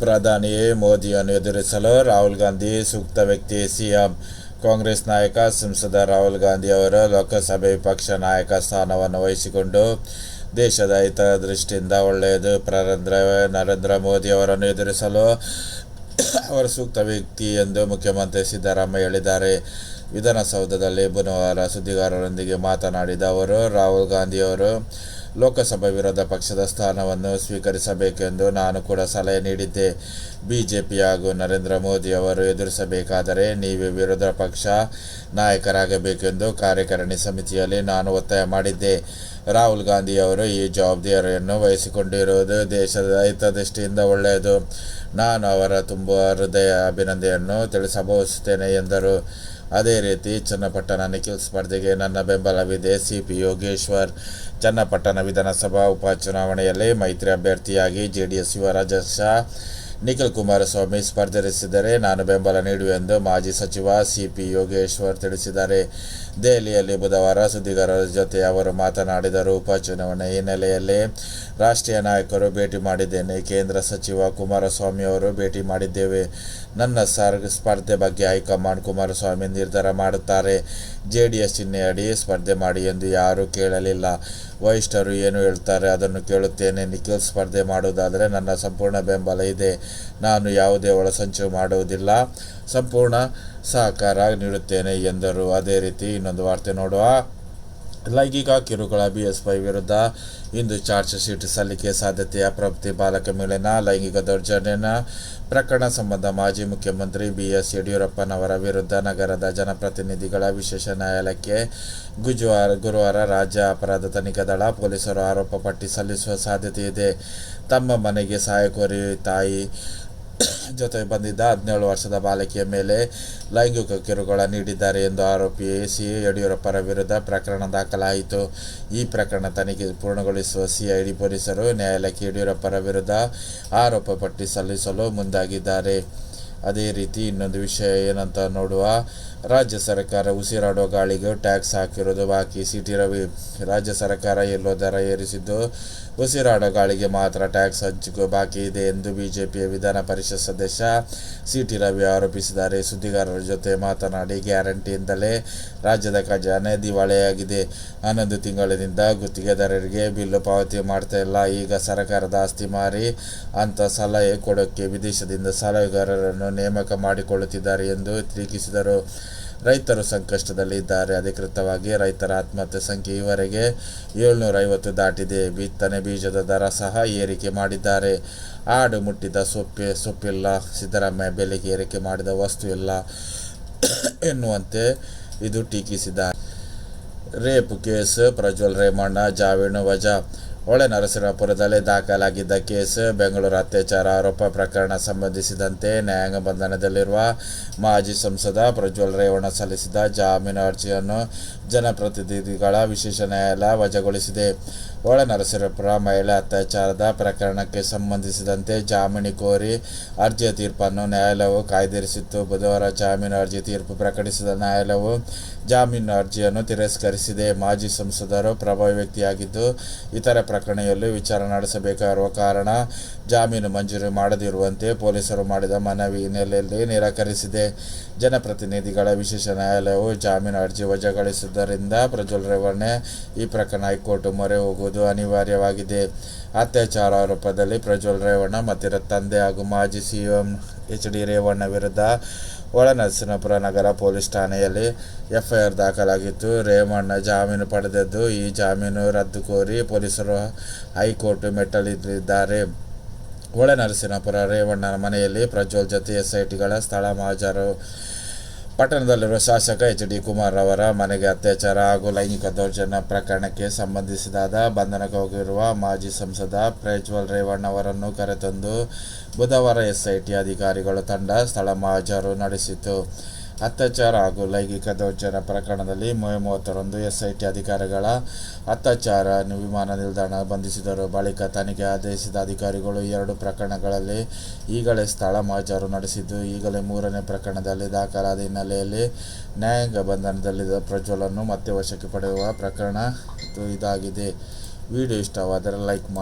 ಪ್ರಧಾನಿ ಮೋದಿಯನ್ನು ಎದುರಿಸಲು ರಾಹುಲ್ ಗಾಂಧಿ ಸೂಕ್ತ ವ್ಯಕ್ತಿ, ಸಿಎಂ, ಕಾಂಗ್ರೆಸ್ ನಾಯಕ, ಸಂಸದ ರಾಹುಲ್ ಗಾಂಧಿ ಅವರು ಲೋಕಸಭೆ ವಿಪಕ್ಷ ನಾಯಕ ಸ್ಥಾನವನ್ನು ವಹಿಸಿಕೊಂಡು ದೇಶದ ಹಿತ ದೃಷ್ಟಿಯಿಂದ ಒಳ್ಳೆಯದು. ಪ್ರರಂದ್ರ ನರೇಂದ್ರ ಮೋದಿ ಅವರನ್ನು ಎದುರಿಸಲು ಅವರು ಸೂಕ್ತ ವ್ಯಕ್ತಿ ಎಂದು ಮುಖ್ಯಮಂತ್ರಿ ಸಿದ್ದರಾಮಯ್ಯ ಹೇಳಿದ್ದಾರೆ. ವಿಧಾನಸೌಧದಲ್ಲಿ ಬುಧವಾರ ಸುದ್ದಿಗಾರರೊಂದಿಗೆ ಮಾತನಾಡಿದ ಅವರು, ರಾಹುಲ್ ಗಾಂಧಿಯವರು ಲೋಕಸಭಾ ವಿರೋಧ ಪಕ್ಷದ ಸ್ಥಾನವನ್ನು ಸ್ವೀಕರಿಸಬೇಕೆಂದು ನಾನು ಕೂಡ ಸಲಹೆ ನೀಡಿದ್ದೆ. ಬಿಜೆಪಿ ಹಾಗೂ ನರೇಂದ್ರ ಮೋದಿ ಅವರು ಎದುರಿಸಬೇಕಾದರೆ ನೀವೇ ವಿರೋಧ ಪಕ್ಷ ನಾಯಕರಾಗಬೇಕೆಂದು ಕಾರ್ಯಕಾರಿಣಿ ಸಮಿತಿಯಲ್ಲಿ ನಾನು ಒತ್ತಾಯ ಮಾಡಿದ್ದೆ. ರಾಹುಲ್ ಗಾಂಧಿ ಅವರು ಈ ಜವಾಬ್ದಾರಿಯನ್ನು ವಹಿಸಿಕೊಂಡಿರುವುದು ದೇಶದ ಹಿತದೃಷ್ಟಿಯಿಂದ ಒಳ್ಳೆಯದು. ನಾನು ಅವರ ತುಂಬ ಹೃದಯ ಅಭಿನಂದನೆಯನ್ನು ತಿಳಿಸಬಯಸುತ್ತೇನೆ ಎಂದರು. ಅದೇ ರೀತಿ ಚನ್ನಪಟ್ಟಣ ನಿಖಿಲ್ ಸ್ಪರ್ಧೆಗೆ ನನ್ನ ಬೆಂಬಲವಿದೆ. ಸಿಪಿ ಯೋಗೇಶ್ವರ್ ಚನ್ನಪಟ್ಟಣ ವಿಧಾನಸಭಾ ಉಪಚುನಾವಣೆಯಲ್ಲಿ ಮೈತ್ರಿ ಅಭ್ಯರ್ಥಿಯಾಗಿ ಜೆಡಿಎಸ್ ಯುವ ರಾಜಾಧ್ಯಕ್ಷ ನಿಖಿಲ್ ಕುಮಾರಸ್ವಾಮಿ ಸ್ಪರ್ಧಿಸಿದರೆ ನಾನು ಬೆಂಬಲ ನೀಡುವೆಂದು ಮಾಜಿ ಸಚಿವ ಸಿಪಿ ಯೋಗೇಶ್ವರ್ ತಿಳಿಸಿದ್ದಾರೆ. ದೆಹಲಿಯಲ್ಲಿ ಬುಧವಾರ ಸುದ್ದಿಗಾರರ ಜೊತೆ ಅವರು ಮಾತನಾಡಿದರು. ಉಪಚುನಾವಣೆ ಹಿನ್ನೆಲೆಯಲ್ಲಿ ರಾಷ್ಟ್ರೀಯ ನಾಯಕರು ಭೇಟಿ ಮಾಡಿದ್ದೇನೆ. ಕೇಂದ್ರ ಸಚಿವ ಕುಮಾರಸ್ವಾಮಿ ಅವರು ಭೇಟಿ ಮಾಡಿದ್ದೇವೆ. ನನ್ನ ಸರ್ ಸ್ಪರ್ಧೆ ಬಗ್ಗೆ ಹೈಕಮಾಂಡ್ ಕುಮಾರಸ್ವಾಮಿ ನಿರ್ಧಾರ ಮಾಡುತ್ತಾರೆ. ಜೆ ಡಿ ಎಸ್ ಚಿಹ್ನೆಯಡಿ ಸ್ಪರ್ಧೆ ಮಾಡಿ ಎಂದು ಯಾರೂ ಕೇಳಲಿಲ್ಲ. ವರಿಷ್ಠರು ಏನು ಹೇಳ್ತಾರೆ ಅದನ್ನು ಕೇಳುತ್ತೇನೆ. ನಿಖಿಲ್ ಸ್ಪರ್ಧೆ ಮಾಡುವುದಾದರೆ ನನ್ನ ಸಂಪೂರ್ಣ ಬೆಂಬಲ ಇದೆ. ನಾನು ಯಾವುದೇ ಒಳಸಂಚು ಮಾಡುವುದಿಲ್ಲ. ಸಂಪೂರ್ಣ ಸಹಕಾರ ನೀಡುತ್ತೇನೆ ಎಂದರು. ಅದೇ ರೀತಿ ಇನ್ನೊಂದು ವಾರ್ತೆ ನೋಡುವ. ಲೈಂಗಿಕ ಕಿರುಕುಳ ಬಿಎಸ್ವೈ ವಿರುದ್ಧ ಇಂದು ಚಾರ್ಜ್ ಶೀಟ್ ಸಲ್ಲಿಕೆ ಸಾಧ್ಯತೆಯ ಪ್ರಭುತಿ ಬಾಲಕ ಮೇಲಿನ ಲೈಂಗಿಕ ದೌರ್ಜನ್ಯನ ಪ್ರಕರಣ ಸಂಬಂಧ ಮಾಜಿ ಮುಖ್ಯಮಂತ್ರಿ ಬಿಎಸ್ ಯಡಿಯೂರಪ್ಪನವರ ವಿರುದ್ಧ ನಗರದ ಜನಪ್ರತಿನಿಧಿಗಳ ವಿಶೇಷ ನ್ಯಾಯಾಲಯಕ್ಕೆ ಗುಜುವಾರ ಗುರುವಾರ ರಾಜ್ಯ ಅಪರಾಧ ತನಿಖಾ ದಳ ಪೊಲೀಸರು ಆರೋಪ ಪಟ್ಟಿ ಸಲ್ಲಿಸುವ ಸಾಧ್ಯತೆ ಇದೆ. ತಮ್ಮ ಮನೆಗೆ ಸಹಾಯ ಕೋರಿ ತಾಯಿ ಜೊತೆ ಬಂದಿದ್ದ ಹದಿನೇಳು ವರ್ಷದ ಬಾಲಕಿಯ ಮೇಲೆ ಲೈಂಗಿಕ ಕಿರುಕುಳ ನೀಡಿದ್ದಾರೆ ಎಂದು ಆರೋಪಿಸಿ ಯಡಿಯೂರಪ್ಪರ ವಿರುದ್ಧ ಪ್ರಕರಣ ದಾಖಲಾಯಿತು. ಈ ಪ್ರಕರಣ ತನಿಖೆ ಪೂರ್ಣಗೊಳಿಸುವ ಸಿಐಡಿ ಪೊಲೀಸರು ನ್ಯಾಯಾಲಯಕ್ಕೆ ಯಡಿಯೂರಪ್ಪರ ವಿರುದ್ಧ ಆರೋಪ ಪಟ್ಟಿ ಸಲ್ಲಿಸಲು ಮುಂದಾಗಿದ್ದಾರೆ. ಅದೇ ರೀತಿ ಇನ್ನೊಂದು ವಿಷಯ ಏನಂತ ನೋಡುವ, ರಾಜ್ಯ ಸರ್ಕಾರ ಉಸಿರಾಡೋ ಗಾಳಿಗೆ ಟ್ಯಾಕ್ಸ್ ಹಾಕಿರೋದು ಬಾಕಿ. ಸಿಟಿ ರವಿ, ರಾಜ್ಯ ಸರ್ಕಾರ ಎಲ್ಲೋ ದರ ಏರಿಸಿದ್ದು ಉಸಿರಾಡೋ ಗಾಳಿಗೆ ಮಾತ್ರ ಟ್ಯಾಕ್ಸ್ ಹಂಚಿಕೆ ಬಾಕಿ ಇದೆ ಎಂದು ಬಿಜೆಪಿಯ ವಿಧಾನ ಪರಿಷತ್ ಸದಸ್ಯ ಸಿ ಟಿ ರವಿ ಆರೋಪಿಸಿದ್ದಾರೆ. ಸುದ್ದಿಗಾರರ ಜೊತೆ ಮಾತನಾಡಿ, ಗ್ಯಾರಂಟಿಯಿಂದಲೇ ರಾಜ್ಯದ ಖಜಾನೆ ದಿವಾಳಿಯಾಗಿದೆ. ಹನ್ನೊಂದು ತಿಂಗಳಿನಿಂದ ಗುತ್ತಿಗೆದಾರರಿಗೆ ಬಿಲ್ಲು ಪಾವತಿ ಮಾಡ್ತಾ ಇಲ್ಲ. ಈಗ ಸರ್ಕಾರದ ಆಸ್ತಿ ಮಾರಿ ಅಂತ ಸಲಹೆ ಕೊಡೋಕ್ಕೆ ವಿದೇಶದಿಂದ ಸಲಹೆಗಾರರನ್ನು ನೇಮಕ ಮಾಡಿಕೊಳ್ಳುತ್ತಿದ್ದಾರೆ ಎಂದು ಟೀಕಿಸಿದರು. ರೈತರು ಸಂಕಷ್ಟದಲ್ಲಿದ್ದಾರೆ. ಅಧಿಕೃತವಾಗಿ ರೈತರ ಆತ್ಮಹತ್ಯೆ ಸಂಖ್ಯೆ ಈವರೆಗೆ ಏಳ್ನೂರ ಐವತ್ತು ದಾಟಿದೆ. ಬಿತ್ತನೆ ಬೀಜದ ದರ ಸಹ ಏರಿಕೆ ಮಾಡಿದ್ದಾರೆ. ಆಡು ಮುಟ್ಟಿದ ಸೊಪ್ಪೆ, ಸೊಪ್ಪಿಲ್ಲ, ಸಿದ್ದರಾಮಯ್ಯ ಬೆಲೆಗೆ ಏರಿಕೆ ಮಾಡಿದ ವಸ್ತು ಇಲ್ಲ ಎನ್ನುವಂತೆ ಇದು ಟೀಕಿಸಿದ್ದಾರೆ. ರೇಪ್ ಕೇಸ್, ಪ್ರಜ್ವಲ್ ರೇಮಣ್ಣ, ಜಾವೇಣು ವಜಾ. ಹೊಳೆನರಸೀಪುರದಲ್ಲಿ ದಾಖಲಾಗಿದ್ದ ಕೇಸ್, ಬೆಂಗಳೂರು ಅತ್ಯಾಚಾರ ಆರೋಪ ಪ್ರಕರಣ ಸಂಬಂಧಿಸಿದಂತೆ ನ್ಯಾಯಾಂಗ ಬಂಧನದಲ್ಲಿರುವ ಮಾಜಿ ಸಂಸದ ಪ್ರಜ್ವಲ್ ರೇವಣ್ಣ ಸಲ್ಲಿಸಿದ ಜಾಮೀನು ಅರ್ಜಿಯನ್ನು ಜನಪ್ರತಿನಿಧಿಗಳ ವಿಶೇಷ ನ್ಯಾಯಾಲಯ ವಜಾಗೊಳಿಸಿದೆ. ಹೊಳೆನರಸೀಪುರ ಮಹಿಳೆ ಅತ್ಯಾಚಾರದ ಪ್ರಕರಣಕ್ಕೆ ಸಂಬಂಧಿಸಿದಂತೆ ಜಾಮೀನು ಕೋರಿ ಅರ್ಜಿಯ ತೀರ್ಪನ್ನು ನ್ಯಾಯಾಲಯವು ಕಾಯ್ದಿರಿಸಿತ್ತು. ಬುಧವಾರ ಜಾಮೀನು ಅರ್ಜಿ ತೀರ್ಪು ಪ್ರಕಟಿಸಿದ ನ್ಯಾಯಾಲಯವು ಜಾಮೀನು ಅರ್ಜಿಯನ್ನು ತಿರಸ್ಕರಿಸಿದೆ. ಮಾಜಿ ಸಂಸದರು ಪ್ರಭಾವಿ ವ್ಯಕ್ತಿಯಾಗಿದ್ದು, ಇತರ ಪ್ರಕರಣದಲ್ಲಿ ವಿಚಾರ ನಡೆಸಬೇಕಾಗಿರುವ ಕಾರಣ ಜಾಮೀನು ಮಂಜೂರು ಮಾಡದಿರುವಂತೆ ಪೊಲೀಸರು ಮಾಡಿದ ಮನವಿ ಹಿನ್ನೆಲೆಯಲ್ಲಿ ನಿರಾಕರಿಸಿದೆ. ಜನಪ್ರತಿನಿಧಿಗಳ ವಿಶೇಷ ನ್ಯಾಯಾಲಯವು ಜಾಮೀನು ಅರ್ಜಿ ವಜಾಗೊಳಿಸಿದ್ದರಿಂದ ಪ್ರಜ್ವಲ್ ರೇವಣ್ಣ ಈ ಪ್ರಕರಣ ಹೈಕೋರ್ಟ್ ಮೊರೆ ಹೋಗುವುದು ಅನಿವಾರ್ಯವಾಗಿದೆ. ಅತ್ಯಾಚಾರ ಆರೋಪದಲ್ಲಿ ಪ್ರಜ್ವಲ್ ರೇವಣ್ಣ ಮತ್ತಿರ ತಂದೆ ಹಾಗೂ ಮಾಜಿ ಸಿಎಂ ಎಚ್ ಡಿ ರೇವಣ್ಣ ವಿರುದ್ಧ ಒಳನರಸಿಂಹಪುರ ನಗರ ಪೊಲೀಸ್ ಠಾಣೆಯಲ್ಲಿ ಎಫ್ಐಆರ್ ದಾಖಲಾಗಿತ್ತು. ರೇವಣ್ಣ ಜಾಮೀನು ಪಡೆದದ್ದು ಈ ಜಾಮೀನು ರದ್ದು ಕೋರಿ ಪೊಲೀಸರು ಹೈಕೋರ್ಟ್ ಮೆಟ್ಟಲಿದ್ದಾರೆ ಒಳನರಸೀಪುರ ರೇವಣ್ಣನ ಮನೆಯಲ್ಲಿ ಪ್ರಜ್ವಲ್ ಜೊತೆ ಎಸ್ಐಟಿಗಳ ಸ್ಥಳ ಮಹಾಜರು ಪಟ್ಟಣದಲ್ಲಿರುವ ಶಾಸಕ ಎಚ್ ಡಿ ಕುಮಾರ್ ಅವರ ಮನೆಗೆ ಅತ್ಯಾಚಾರ ಹಾಗೂ ಲೈಂಗಿಕ ದೌರ್ಜನ್ಯ ಪ್ರಕರಣಕ್ಕೆ ಸಂಬಂಧಿಸಿದಾದ ಬಂಧನಕ್ಕೆ ಹೋಗಿರುವ ಮಾಜಿ ಸಂಸದ ಪ್ರಜ್ವಲ್ ರೇವಣ್ಣ ಅವರನ್ನು ಕರೆತಂದು ಬುಧವಾರ ಎಸ್ಐಟಿ ಅಧಿಕಾರಿಗಳು ತಂಡ ಸ್ಥಳ ಮಹಾಜರು ನಡೆಸಿತು ಅತ್ಯಾಚಾರ ಹಾಗೂ ಲೈಂಗಿಕ ದೌರ್ಜನ್ಯ ಪ್ರಕರಣದಲ್ಲಿ ಮೇ ಮೂವತ್ತರಂದು ಎಸ್ಐಟಿ ಅಧಿಕಾರಿಗಳ ಅತ್ಯಾಚಾರ ವಿಮಾನ ನಿಲ್ದಾಣ ಬಂಧಿಸಿದರು. ಬಳಿಕ ತನಿಖೆ ಆದೇಶಿಸಿದ ಅಧಿಕಾರಿಗಳು ಎರಡು ಪ್ರಕರಣಗಳಲ್ಲಿ ಈಗಲೇ ಸ್ಥಳ ಮಾಜರು ನಡೆಸಿದ್ದು, ಈಗಲೇ ಮೂರನೇ ಪ್ರಕರಣದಲ್ಲಿ ದಾಖಲಾದ ಹಿನ್ನೆಲೆಯಲ್ಲಿ ನ್ಯಾಯಾಂಗ ಬಂಧನದಲ್ಲಿದ್ದ ಪ್ರಜ್ವಲನ್ನು ಮತ್ತೆ ವಶಕ್ಕೆ ಪಡೆಯುವ ಪ್ರಕರಣ ಇದು ಇದಾಗಿದೆ. ವಿಡಿಯೋ ಇಷ್ಟವಾದರೆ ಲೈಕ್ ಮಾಡಿ.